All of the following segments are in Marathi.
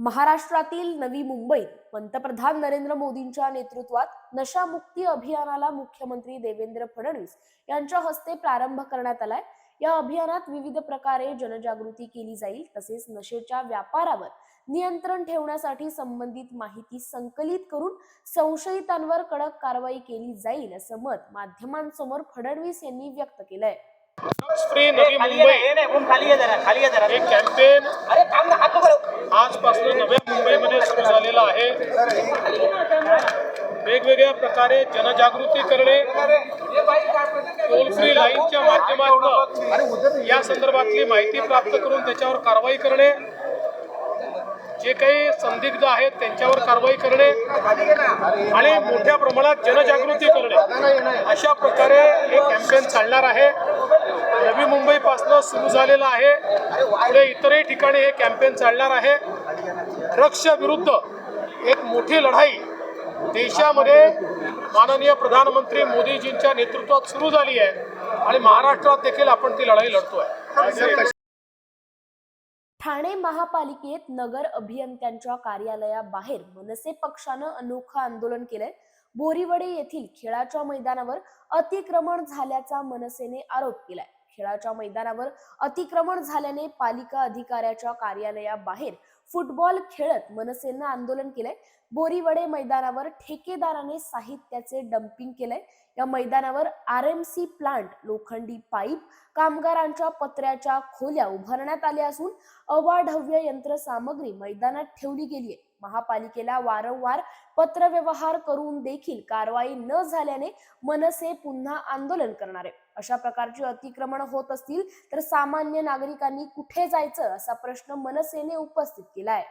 महाराष्ट्रातील नवी मुंबईत पंतप्रधान नरेंद्र मोदींच्या नेतृत्वात नशामुक्ती अभियानाला मुख्यमंत्री देवेंद्र फडणवीस यांच्या हस्ते प्रारंभ करण्यात आलाय. या अभियानात विविध प्रकारे जनजागृती केली जाईल तसेच नशेच्या व्यापारावर नियंत्रण ठेवण्यासाठी संबंधित माहिती संकलित करून संशयितांवर कडक कारवाई केली जाईल असं मत माध्यमांसमोर फडणवीस यांनी व्यक्त केलंय. फ्री नवी खाली मुंबई हे कॅम्पेन आजपासून नव्या मुंबईमध्ये सुरू झालेला आहे. वेगवेगळ्या प्रकारे जनजागृती करणे टोल फ्री लाईनच्या माध्यमातून या संदर्भातली माहिती प्राप्त करून त्याच्यावर कारवाई करणे जे काही संदिग्ध आहेत त्यांच्यावर कारवाई करणे आणि मोठ्या प्रमाणात जनजागृती करणे. अशा प्रकारे हे कॅम्पेन चालणार आहे. मुंबईपासनं सुरू झालेलं आहे. पुढे इतरही ठिकाणी हे कॅम्पेन चालणार आहे. ड्रग्सच्या विरुद्ध एक मोठी लढाई देशामध्ये माननीय प्रधानमंत्री मोदीजींच्या नेतृत्वात सुरू झाली आहे. आणि महाराष्ट्रात देखील आपण ती लढाई लढतोय. ठाणे महापालिकेत नगर अभियंत्यांच्या कार्यालयाबाहेर मनसे पक्षानं अनोखं आंदोलन केलंय. बोरीवडे येथील खेळाच्या मैदानावर अतिक्रमण झाल्याचा मनसेने आरोप केलाय. खेळाच्या मैदानावर अतिक्रमण झाल्याने पालिका अधिकाऱ्याच्या कार्यालयाबाहेर फुटबॉल खेळत मनसेनं आंदोलन केलंय. बोरीवडे मैदानावर ठेकेदाराने साहित्याचे डम्पिंग केलंय. या मैदानावर आर एम सी प्लांट लोखंडी पाईप कामगारांच्या पत्र्याच्या खोल्या उभारण्यात आल्या असून अवाढव्य यंत्रसामग्री मैदानात ठेवली गेली आहे महापालिकेला वारंवार पत्रव्यवहार करून देखील कारवाई न झाल्याने मनसे पुन्हा आंदोलन करणार आहे अशा प्रकारची अतिक्रमण होत असतील तर सामान्य नागरिकांनी कुठे जायचं असा प्रश्न मनसेने उपस्थित केला आहे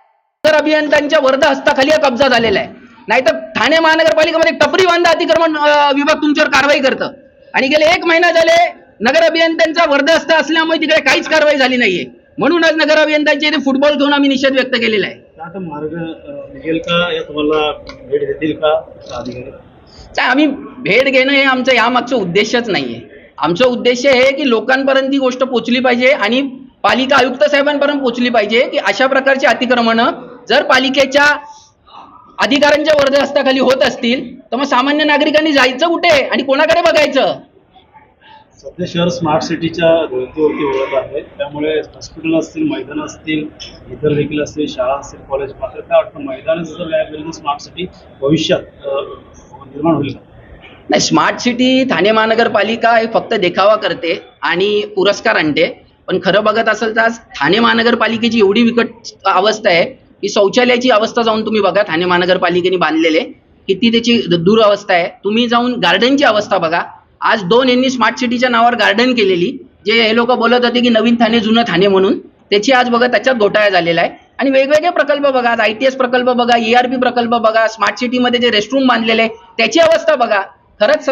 नगर अभियंत्यांच्या वर्ध हस्ताखाली हा कब्जा झालेला आहे. नाहीतर ठाणे महानगरपालिकेमध्ये टपरी बांधा अतिक्रमण विभाग तुमच्यावर कारवाई करतं. आणि गेले एक महिना झाले नगर अभियंत्यांचा वर्ध हस्त असल्यामुळे तिकडे काहीच कारवाई झाली नाहीये. म्हणूनच नगर अभियंत्यांच्या इथे फुटबॉल घेऊन आम्ही निषेध व्यक्त केलेला आहे. आता मार्ग अ, निघेल का? या तुम्हाला भेट देतील का? अधिकारी चा- आम्ही भेट घेणं हे आमचं यामागचं उद्देशच नाहीये. आमचं उद्देश हे की लोकांपर्यंत ही गोष्ट पोचली पाहिजे आणि पालिका आयुक्त साहेबांपर्यंत पोचली पाहिजे की अशा प्रकारची अतिक्रमणं जर पालिकेच्या अधिकाऱ्यांच्या वर्ध हस्ताखाली होत असतील तर मग सामान्य नागरिकांनी जायचं कुठे आणि कोणाकडे बघायचं? सध्या शहर स्मार्ट सिटीच्या धर्तीवरती ओळख आहे. त्यामुळे हॉस्पिटल असतील मैदान असतील इतर देखील असतील शाळा असतील कॉलेज मात्र काय वाटतं मैदानाचं जर तर स्मार्ट सिटी भविष्यात निर्माण होईल. का नाही स्मार्ट सिटी ठाणे महानगरपालिका हे फक्त देखावा करते आणि पुरस्कार आणते. पण खरं बघत असेल तर आज ठाणे महानगरपालिकेची एवढी विकट अवस्था आहे की शौचालयाची अवस्था जाऊन तुम्ही बघा ठाणे महानगरपालिकेने बांधलेले किती त्याची दुरावस्था आहे. तुम्ही जाऊन गार्डनची अवस्था बघा. आज दोन यांनी स्मार्ट सिटीच्या नावावर गार्डन केलेली जे हे लोक बोलत होते की नवीन ठाणे जुनं ठाणे म्हणून त्याची आज बघा त्याच्यात घोटाळा झालेला आहे. आणि वेगवेगळे प्रकल्प बघा आज आय टी एस प्रकल्प बघा पी प्रकल्प बघा स्मार्ट सिटीमध्ये जे रेस्टरूम बांधलेले आहे त्याची अवस्था बघा. खरंच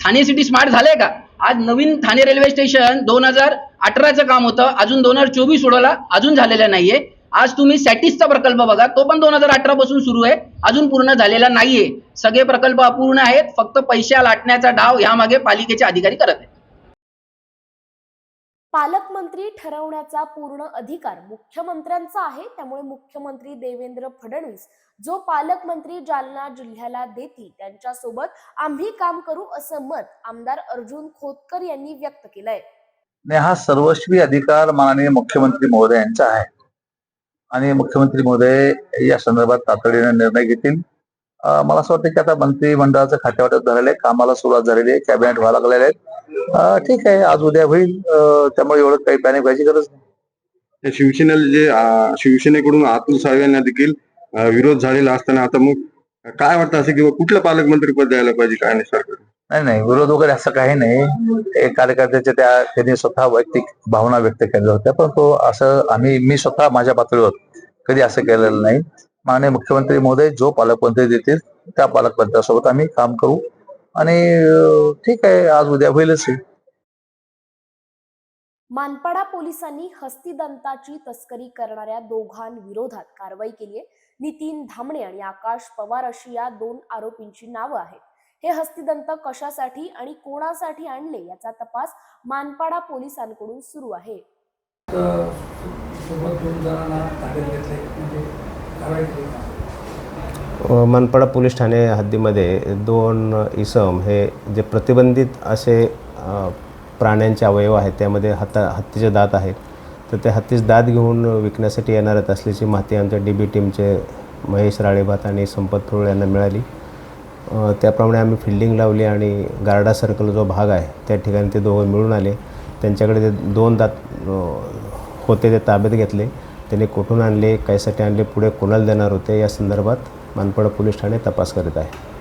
ठाणे सिटी स्मार्ट झालंय का? आज नवीन ठाणे रेल्वे स्टेशन दोन हजार अठराचं काम होतं. अजून दोन हजार चोवीस सोडवला अजून झालेलं नाहीये. आज तुम्ही सॅटिसचा प्रकल्प बघा. तो पण दोन हजार अठरा पासून सुरू आहे. अजून पूर्ण झालेला नाहीये. सगळे प्रकल्प अपूर्ण आहेत. फक्त पैसे लाटण्याचा डाव यामागे पालिकेचे अधिकारी करत आहेत. पालकमंत्री ठरवण्याचा पूर्ण अधिकार मुख्यमंत्र्यांचा आहे. त्यामुळे मुख्यमंत्री देवेंद्र फडणवीस जो पालकमंत्री जालना जिल्ह्याला देतील त्यांच्यासोबत आम्ही काम करू असं मत आमदार अर्जुन खोतकर यांनी व्यक्त केलंय. हा सर्वस्वी अधिकार माननीय मुख्यमंत्री महोदय यांचा आहे. आणि मुख्यमंत्री महोदय या संदर्भात तातडीने निर्णय घेतील. मला असं वाटतं की आता मंत्रिमंडळाचं खातेवाटप झालेलं आहे कामाला सुरुवात झालेली आहे कॅबिनेट व्हायला लागलेले आहेत ठीक आहे. आज उद्या होईल. त्यामुळे एवढं काही पॅनिक व्हायची गरज नाही. शिवसेनेला जे अं, शिवसेनेकडून अतुल सावे यांना देखील अं, विरोध झालेला असताना आता मग काय वाटतं असं किंवा कुठलं पालकमंत्री पद द्यायला पाहिजे काय नाही सरकार? नाही नाही. विरोध वगैरे असं काही नाही. एक कार्यकर्त्याच्या त्या त्यांनी स्वतः वैयक्तिक भावना व्यक्त केल्या होत्या पण तो असं आम्ही मी स्वतः माझ्या पातळीवर कधी असं केलेलं नाही. माननीय मुख्यमंत्री महोदय जो पालकमंत्री देतील त्या पालकमंत्र्यासोबत आम्ही काम करू. आणि ठीक आहे आज उद्या होईलच हे. मानपाडा पोलिसांनी हस्तिदंताची तस्करी करणाऱ्या दोघांविरोधात कारवाई केली आहे नितीन धामणे आणि आकाश पवार अशी या दोन आरोपींची नावं आहेत. हे हस्तिदंत कशासाठी आणि कोणासाठी आणले याचा तपास मानपाडा पोलिसांकडून सुरू आहे. तर सोबत दोन जणांना ताब्यात घेतले म्हणजे कारवाई केली मनपाडा पोलीस ठाणे हद्दीमध्ये दोन इसम हे जे प्रतिबंधित असे प्राण्यांचे अवयव आहेत त्यामध्ये हत्ता हत्तीचे दात आहेत. तर ते हत्तीचे दात घेऊन विकण्यासाठी येणार आहेत असल्याची माहिती आमच्या डी बी टीमचे महेश राळेभात आणि संपत थोळ यांना मिळाली. त्याप्रमाणे आम्ही फिल्डिंग लावली आणि गार्डा सर्कल जो भाग आहे त्या ठिकाणी ते दोघं मिळून आले. त्यांच्याकडे ते दोन दात होते ते ताब्यात घेतले. त्यांनी कुठून आणले कायसाठी आणले पुढे कोणाला देणार होते या संदर्भात मानपाडा पोलीस ठाणे तपास करीत आहे.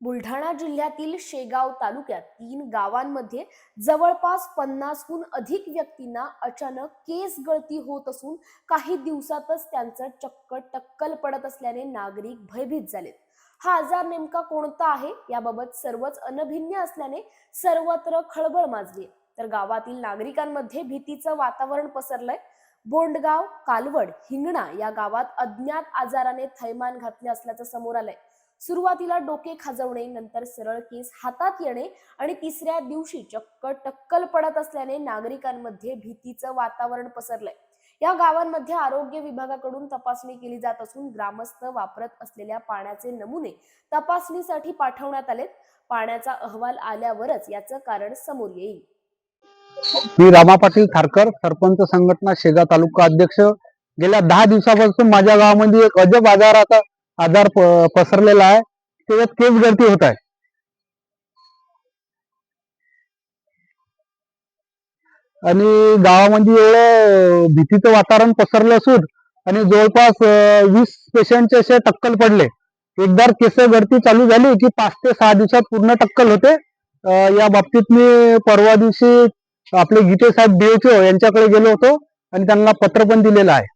बुलढाणा जिल्ह्यातील शेगाव तालुक्यात तीन गावांमध्ये जवळपास पन्नासहून अधिक व्यक्तींना अचानक केस गळती होत असून काही दिवसातच त्यांचं चक्क टक्कल पडत असल्याने नागरिक भयभीत झालेत. हा आजार नेमका कोणता आहे? याबाबत सर्वच अनभिन्न असल्याने सर्वत्र खळबळ माजली तर गावातील नागरिकांमध्ये भीतीचं वातावरण पसरलंय. बोंडगाव कालवड हिंगणा या गावात अज्ञात आजाराने थैमान घातले असल्याचं समोर आलंय. सुरुवातीला डोके खाजवणे नंतर सरळ केस हातात येणे आणि तिसऱ्या दिवशी चक्क टक्कल पडत असल्याने नागरिकांमध्ये भीतीचं वातावरण पसरलंय. या गावांमध्ये आरोग्य विभागाकडून तपासणी केली जात असून ग्रामस्थ वापरत असलेल्या पाण्याचे नमुने तपासणीसाठी पाठवण्यात आलेत. पाण्याचा अहवाल आल्यावरच याचं कारण समोर येईल. मी रामा पाटील खारकर सरपंच संघटना शेगा तालुका अध्यक्ष. गेल्या दहा दिवसापासून माझ्या गावामध्ये एक अजब आजार आता आजार पसरलेला आहे. त्याच्यात केस गळती होत आहे. आणि गावामध्ये एवढं भीतीचं वातावरण पसरलं असून आणि जवळपास वीस पेशंटचे असे टक्कल पडले. एकदा केस गळती चालू झाली की पाच ते सहा दिवसात पूर्ण टक्कल होते. या बाबतीत मी परवा दिवशी आपले गीते साहेब डीएचओ हो यांच्याकडे गेलो होतो आणि त्यांना पत्र पण दिलेलं आहे.